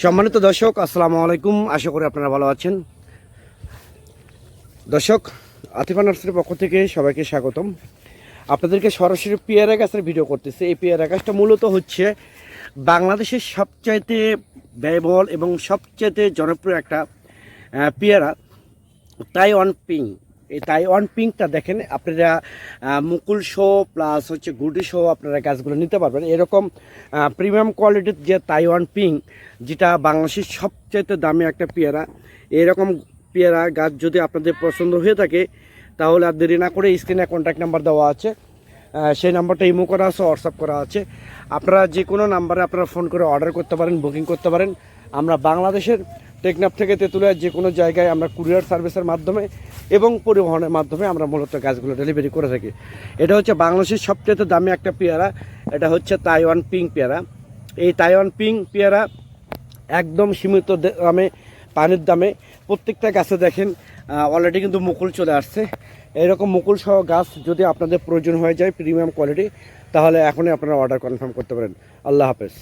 সম্মানিত দর্শক, আসসালামু আলাইকুম। আশা করি আপনারা ভালো আছেন। দর্শক, আতিফা নার্সারির পক্ষ থেকে সবাইকে স্বাগতম। আপনাদেরকে সরাসরি পেয়ারা গাছের ভিডিও করতেছে। এই পেয়ারা গাছটা মূলত হচ্ছে বাংলাদেশের সবচাইতে ব্যয়বহুল এবং সবচাইতে জনপ্রিয় একটা পেয়ারা তাইওয়ান পিং এই তাইওয়ান পিঙ্কটা দেখেন, আপনারা মুকুল শো প্লাস হচ্ছে গুডি শো আপনারা গাছগুলো নিতে পারবেন। এরকম প্রিমিয়াম কোয়ালিটির যে তাইওয়ান পিঙ্ক যেটা বাংলাদেশের সবচাইতে দামি একটা পেয়ারা, এরকম পেয়ারা গাছ যদি আপনাদের পছন্দ হয়ে থাকে, তাহলে আর দেরি না করে স্ক্রিনে কন্ট্যাক্ট নাম্বার দেওয়া আছে। সেই নাম্বারটা ইমো করা আছে হোয়াটসঅ্যাপ করা আছে। আপনারা যে কোনো নাম্বারে আপনারা ফোন করে অর্ডার করতে পারেন বুকিং করতে পারেন। আমরা বাংলাদেশের টেকনাফ থেকে তেঁতুলিয়া যে কোনো জায়গায় আমরা কুরিয়ার সার্ভিসের মাধ্যমে এবং পরিবহনের মাধ্যমে আমরা মূলত গাছগুলো ডেলিভারি করে থাকি। এটা হচ্ছে বাংলাদেশের সবচেয়ে দামি একটা পেয়ারা। এটা হচ্ছে তাইওয়ান পিং পেয়ারা। এই তাইওয়ান পিং পেয়ারা একদম সীমিত দামে, পানির দামে। প্রত্যেকটা গাছে দেখেন অলরেডি কিন্তু মুকুল চলে আসছে। এরকম মুকুল সহ গাছ যদি আপনাদের প্রয়োজন হয়ে যায় প্রিমিয়াম কোয়ালিটি তাহলে এখনই আপনারা অর্ডার কনফার্ম করতে পারেন। আল্লাহ হাফেজ।